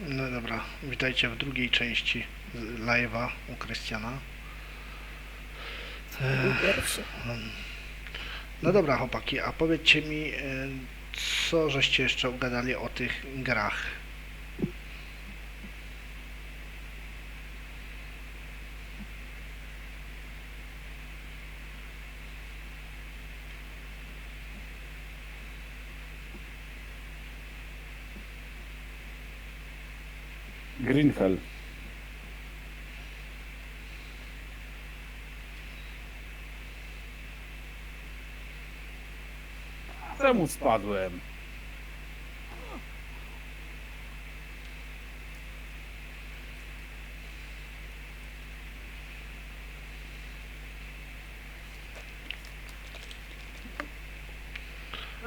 No dobra, witajcie w drugiej części live'a u Krystiana. No dobra chłopaki, a powiedzcie mi, e, co żeście jeszcze ugadali o tych grach? Greenhell. Czemu spadłem?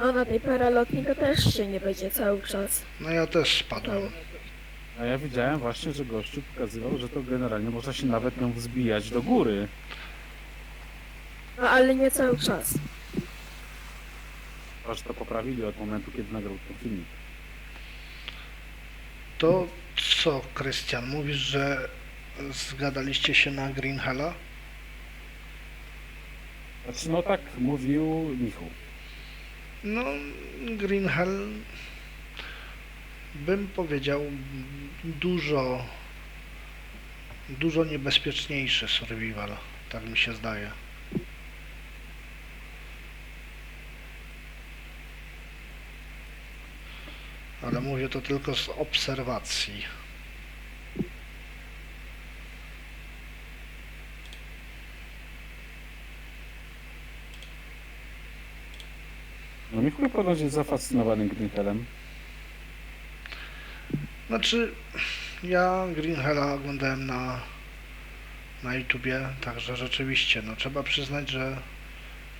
A na tej paralotni to też się nie będzie cały czas. No ja też spadłem. A ja widziałem właśnie, że gościu pokazywał, że to generalnie można się nawet nią wzbijać do góry. No ale nie cały czas. Chyba, że to poprawili od momentu, kiedy nagrał ten filmik. To co, Krystian, mówisz, że zgadaliście się na Greenhella? Znaczy, no tak mówił Michał. No, Greenhell bym powiedział dużo dużo niebezpieczniejszy survival, tak mi się zdaje. Ale mówię to tylko z obserwacji. No Michał ponoć jest zafascynowany Greenhellem. Znaczy, ja Greenhella oglądałem na, na YouTubie, także rzeczywiście, no trzeba przyznać, że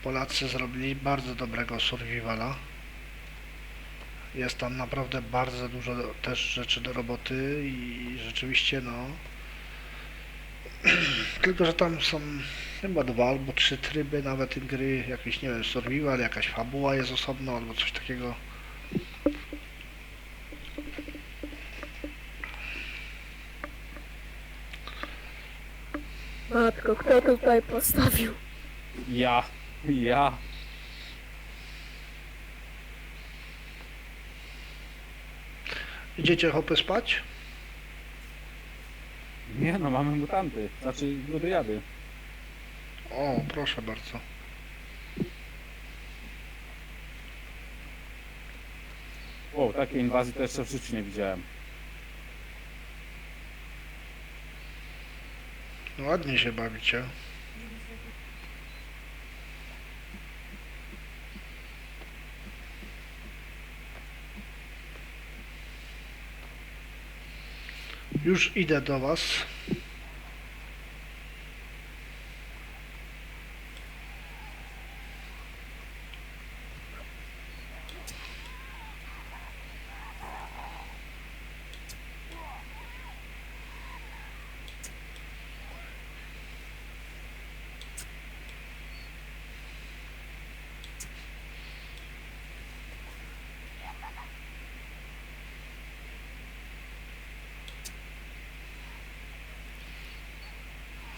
Polacy zrobili bardzo dobrego survivala. Jest tam naprawdę bardzo dużo też rzeczy do roboty i rzeczywiście, no. Tylko, że tam są chyba dwa albo trzy tryby nawet gry, jakiś, nie wiem, survival, jakaś fabuła jest osobno albo coś takiego. Matko, kto tutaj postawił? Ja, ja. Idziecie hopy spać? Nie no, mamy mutanty. Znaczy, jady. O, proszę bardzo. Wow, takiej inwazji to jeszcze w życiu nie widziałem. Ładnie się bawicie. Już idę do was.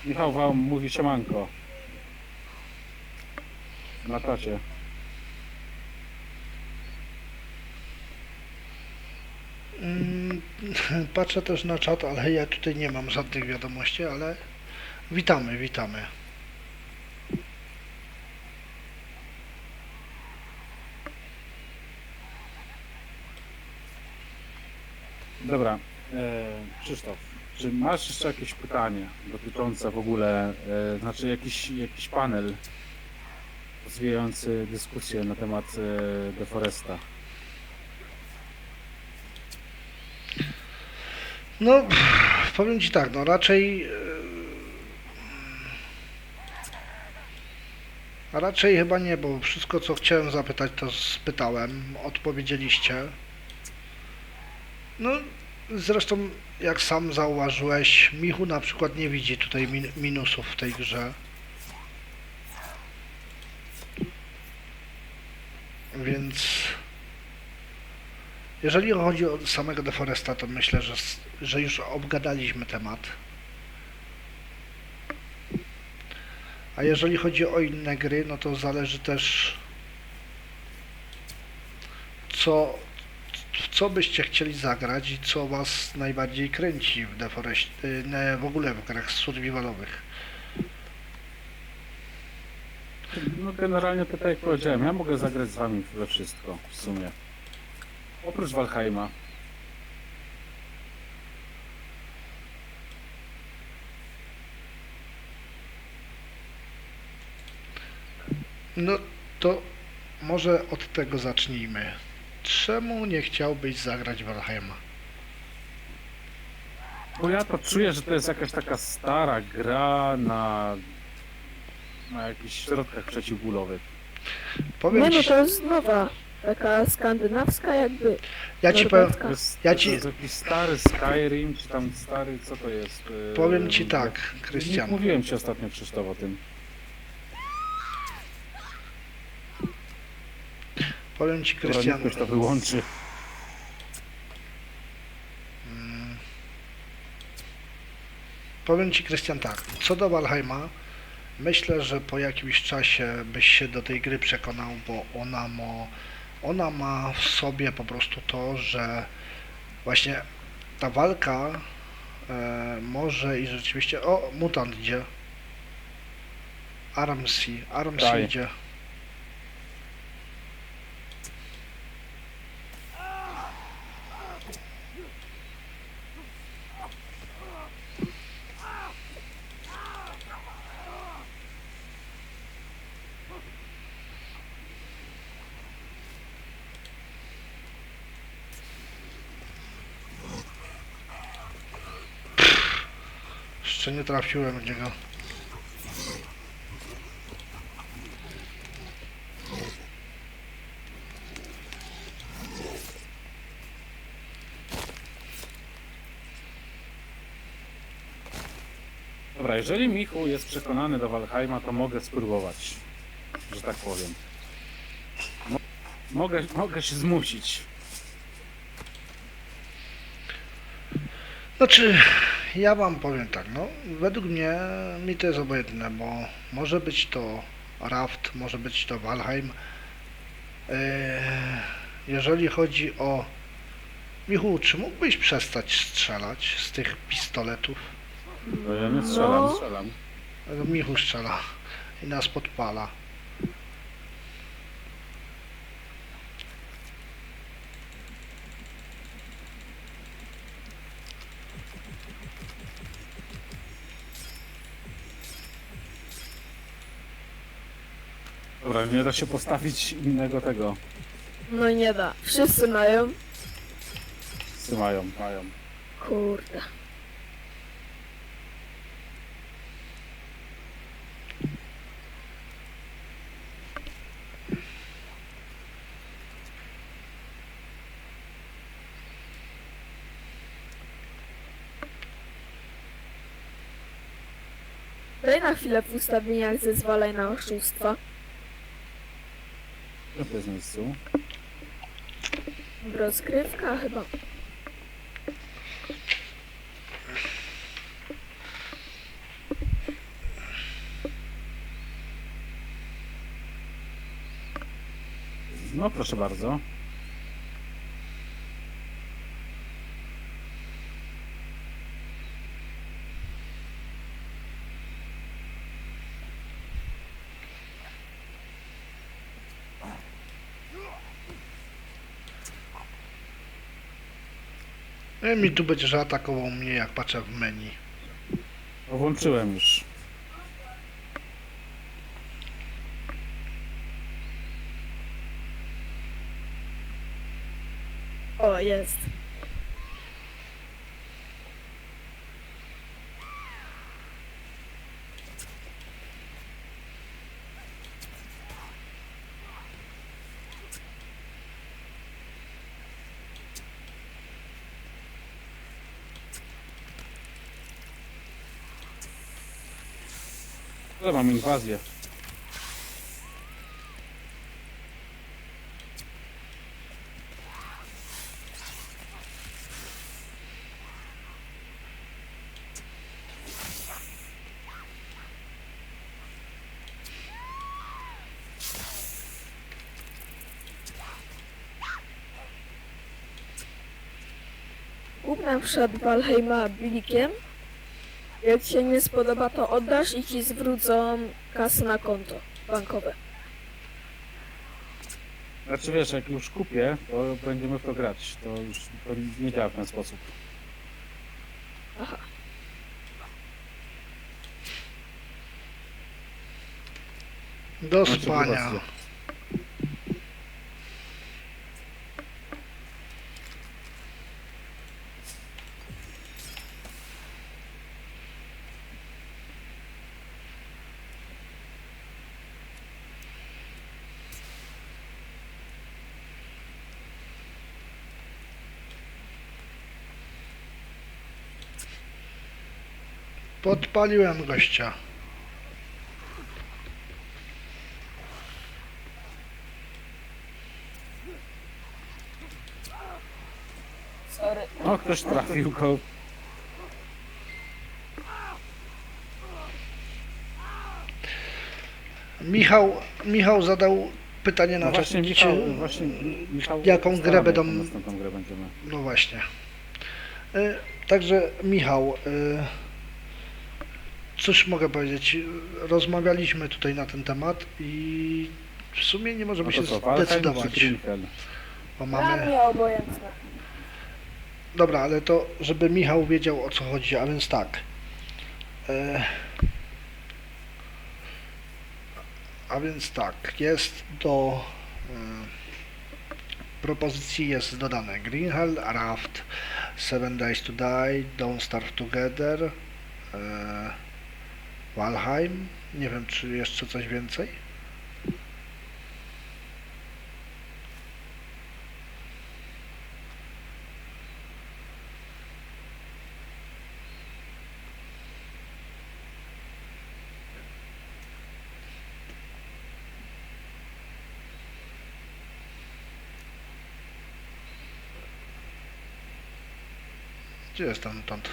Michał wam mówi siemanko. Na czacie. Mm, Patrzę też na czat, ale ja tutaj nie mam żadnych wiadomości, ale witamy, witamy. Dobra, e, Krzysztof, czy masz jeszcze jakieś pytanie dotyczące w ogóle, e, znaczy jakiś, jakiś panel rozwijający dyskusję na temat e, Deforesta? No, powiem Ci tak, no raczej... e, A raczej chyba nie, bo wszystko co chciałem zapytać to spytałem, odpowiedzieliście. No, zresztą jak sam zauważyłeś, Michu na przykład nie widzi tutaj min minusów w tej grze. Więc Jeżeli chodzi o samego Deforesta, to myślę, że, że już obgadaliśmy temat. A jeżeli chodzi o inne gry, no to zależy też co, co byście chcieli zagrać i co was najbardziej kręci w Deforest, y, w ogóle w grach survivalowych. No generalnie to tak jak powiedziałem, ja mogę zagrać z wami we wszystko w sumie. Oprócz Valheima. No to może od tego zacznijmy. Czemu nie chciałbyś zagrać Valheima? Bo ja to czuję, że to jest jakaś taka stara gra na, na jakichś środkach przeciwbólowych. Powiem Nie no, ci, to jest nowa. Taka skandynawska jakby. ja ci powiem, To jest, Ja to ci- jest jakiś stary Skyrim, czy tam stary, co to jest? Yy, powiem ci tak, Nie Krystian. mówiłem ci ostatnio Krzysztof o tym. Powiem ci, Krystian. ktoś to wyłączy. Mm. Powiem ci, Krystian, tak. Co do Valheima, myślę, że po jakimś czasie byś się do tej gry przekonał, bo ona ma, ona ma w sobie po prostu to, że właśnie ta walka e, może i rzeczywiście. O, mutant idzie. Armsy, Armsy idzie. Jeszcze nie trafiłem w niego. Dobra, jeżeli Michu jest przekonany do Valheima, to mogę spróbować, że tak powiem. Mo mogę, mogę się zmusić. Znaczy, ja wam powiem tak, no, według mnie mi to jest obojętne, bo może być to Raft, może być to Valheim. Eee, jeżeli chodzi o... Michu, czy mógłbyś przestać strzelać z tych pistoletów? To ja nie strzelam, No. strzelam. No, Michu strzela i nas podpala. Dobra, nie da się postawić innego tego. No nie da. Wszyscy mają. Wszyscy mają, mają. Kurde. Daj na chwilę w ustawieniach zezwalaj na oszustwa. W miejscu? Rozgrywka chyba. No proszę bardzo. E, mi tu będziesz atakował mnie, jak patrzę w menu. O, włączyłem już. O, jest. Ale mam inwazję. Ugnał przed Walheima blikiem jak ci się nie spodoba, to oddasz i ci zwrócą kasę na konto bankowe. Znaczy wiesz, jak już kupię, to będziemy w to grać. To już to nie działa w ten sposób. Aha. Do Znaczy, spania. Podpaliłem gościa. Sorry. O, ktoś trafił go. Michał, Michał zadał pytanie na No czas. właśnie, Michał, właśnie Michał, Jaką grę będą- jaką grę będziemy. No właśnie. Y, Także Michał, y, cóż mogę powiedzieć? Rozmawialiśmy tutaj na ten temat i w sumie nie możemy No się co, Valheim czy zdecydować, Greenhell? bo Dla mamy... mnie obojętne. Dobra, ale to żeby Michał wiedział o co chodzi, a więc tak. E, a więc tak, jest do e, propozycji jest dodane Green Hell, Raft, Seven Days to Die, Don't Starve Together, e, Valheim, nie wiem czy jeszcze coś więcej. Gdzie jest ten tąd?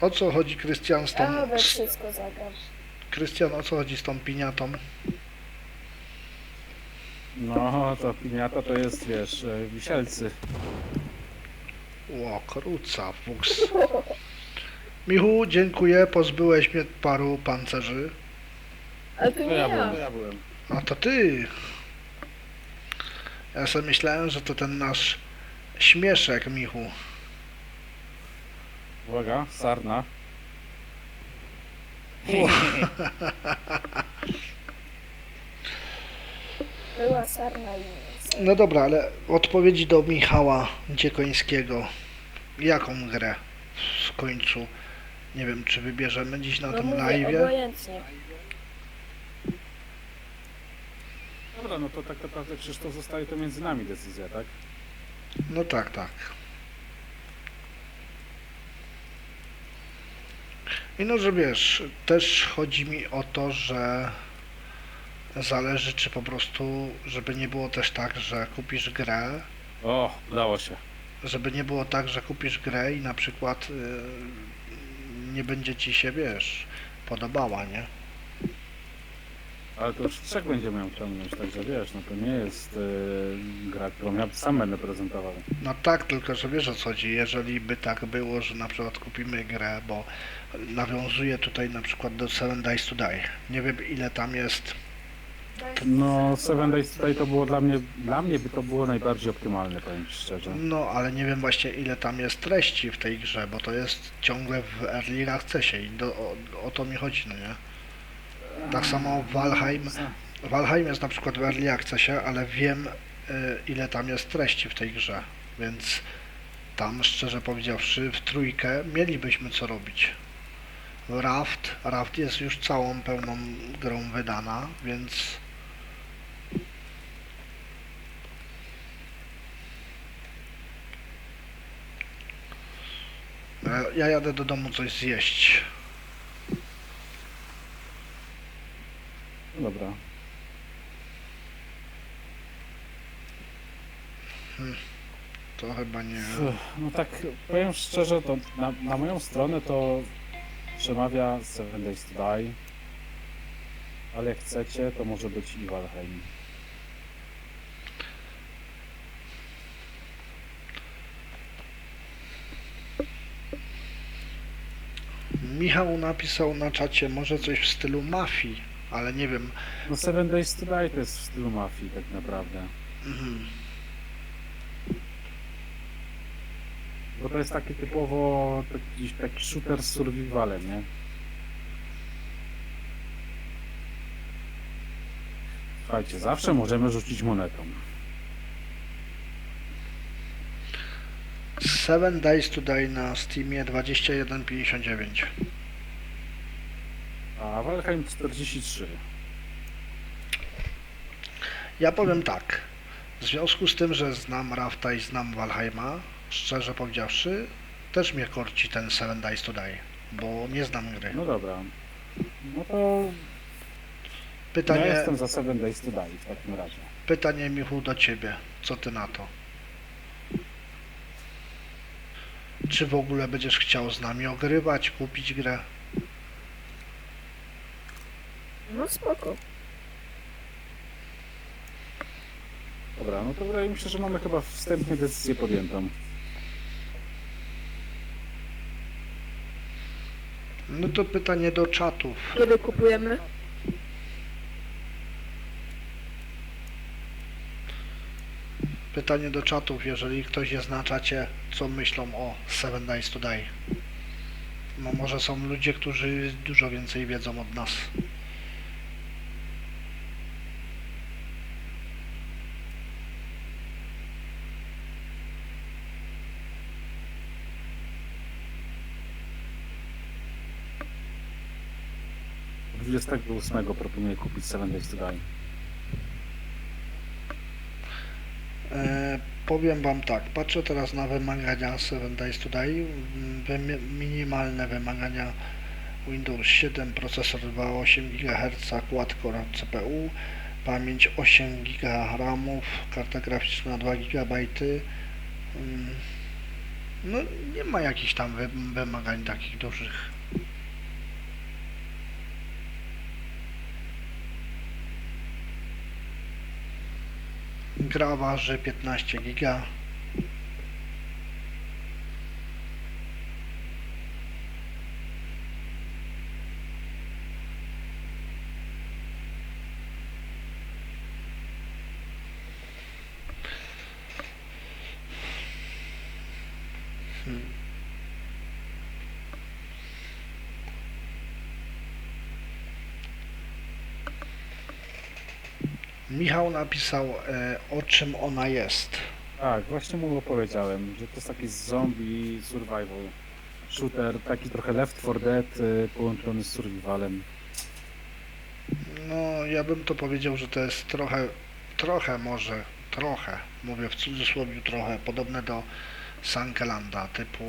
O co chodzi Krystian z tą... Ja we wszystko zagram. Krystian, o co chodzi z tą piniatą? No, to piniata to jest, wiesz, e, wisielcy. Ło, kruca, fuks. Michu, dziękuję, pozbyłeś mnie paru pancerzy. Ale to To nie ja ja. byłem, to ja byłem. A to ty. Ja sobie myślałem, że to ten nasz śmieszek, Michu. Uwaga, sarna. Była sarna i nic. No dobra, ale odpowiedzi do Michała Dziekońskiego. Jaką grę w końcu? Nie wiem, czy wybierzemy dziś na No tym mówię, obojętnie. Dobra, no to tak naprawdę Krzysztof zostaje to między nami decyzja, tak? No tak, tak. I no, że wiesz, też chodzi mi o to, że zależy, czy po prostu, żeby nie było też tak, że kupisz grę, O, udało się. żeby nie było tak, że kupisz grę i na przykład y, nie będzie ci się, wiesz, podobała, nie? Ale to już trzech będziemy ją ciągnąć, także wiesz, no to nie jest e, gra, którą ja sam będę prezentował. No tak, tylko że wiesz o co chodzi, jeżeli by tak było, że na przykład kupimy grę, bo nawiązuje tutaj na przykład do Seven Days to Die. Nie wiem ile tam jest, No, Seven Days tutaj to było dla mnie, dla mnie by to było najbardziej optymalne, powiem ci szczerze. no ale nie wiem właśnie ile tam jest treści w tej grze, bo to jest ciągle w Early Accessie i do, o, o to mi chodzi, no nie? Tak samo Valheim, Valheim jest na przykład w Early Accessie, ale wiem y, ile tam jest treści w tej grze, więc tam szczerze powiedziawszy w trójkę mielibyśmy co robić. Raft, Raft jest już całą pełną grą wydana, więc E, ja jadę do domu coś zjeść. Dobra. To chyba nie. No tak, powiem szczerze, to na, na moją stronę to przemawia Seven Days to Die. ale jak chcecie, to może być i Valheim. Michał napisał na czacie może coś w stylu mafii, ale nie wiem. No Seven Days to jest w stylu mafii tak naprawdę. Mhm. Bo to jest taki typowo taki, taki shooter z survivalem, nie? Słuchajcie, zawsze możemy rzucić monetą. Seven Days to Die na Steamie 21,59. A Valheim 43. Ja powiem tak. W związku z tym, że znam Rafta i znam Valheima, szczerze powiedziawszy, też mnie korci ten Seven Days to Die, bo nie znam gry. No dobra. No to Pytanie, ja jestem za Seven Days to Die w takim razie. pytanie Michu do ciebie. Co ty na to? Czy w ogóle będziesz chciał z nami ogrywać, kupić grę? No spoko. Dobra, no to wydaje mi się, że mamy chyba wstępnie decyzję podjętą. No to pytanie do czatów. Kiedy kupujemy? Pytanie do czatów, jeżeli ktoś jest na czacie, co myślą o Seven Days to Die? No może są ludzie, którzy dużo więcej wiedzą od nas. Od 28 proponuję kupić Seven Days to Die. E, powiem Wam tak, patrzę teraz na wymagania 7 Days to Die. Minimalne wymagania Windows 7, procesor 2,8 GHz, quad-core CPU, pamięć 8 GB RAMów, karta graficzna 2 GB. Mm, No nie ma jakichś tam wy- wymagań takich dużych. Gra waży 15 giga. Hmm. Michał napisał e, o czym ona jest. Tak, właśnie mu opowiedziałem, że to jest taki zombie survival shooter, taki trochę Left 4 Dead y, połączony z survivalem. No, ja bym to powiedział, że to jest trochę, trochę może, trochę, mówię w cudzysłowie trochę, podobne do Sankelanda, typu,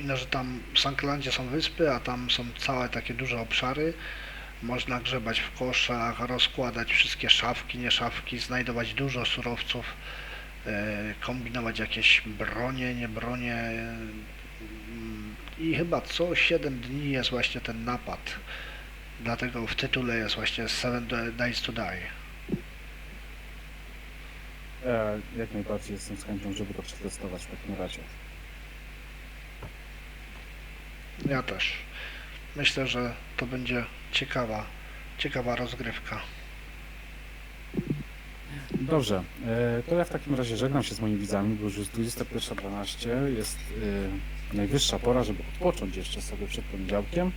ino, że tam w Sankelandzie są wyspy, a tam są całe takie duże obszary, można grzebać w koszach, rozkładać wszystkie szafki, nie szafki, znajdować dużo surowców, e, kombinować jakieś bronie, nie bronie i chyba co 7 dni jest właśnie ten napad. Dlatego w tytule jest właśnie Seven Days to Die. Ja jak najbardziej jestem z chęcią, żeby to przetestować w takim razie. Ja też. Myślę, że to będzie ciekawa, ciekawa rozgrywka. Dobrze, e, to ja w takim razie żegnam się z moimi widzami, bo już jest 21.12, jest e, najwyższa pora, żeby odpocząć jeszcze sobie przed poniedziałkiem.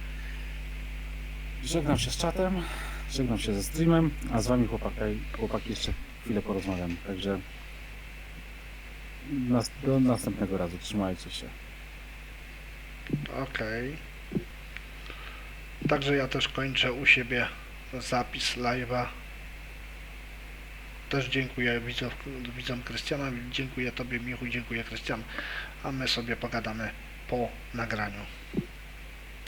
Żegnam się z czatem, żegnam się ze streamem, a z wami chłopaki, chłopaki jeszcze chwilę porozmawiam, także do następnego razu, trzymajcie się. Okej. Także ja też kończę u siebie zapis live'a. Też dziękuję widzom, widzom Krystiana, dziękuję Tobie Michu, dziękuję Krystian, a my sobie pogadamy po nagraniu.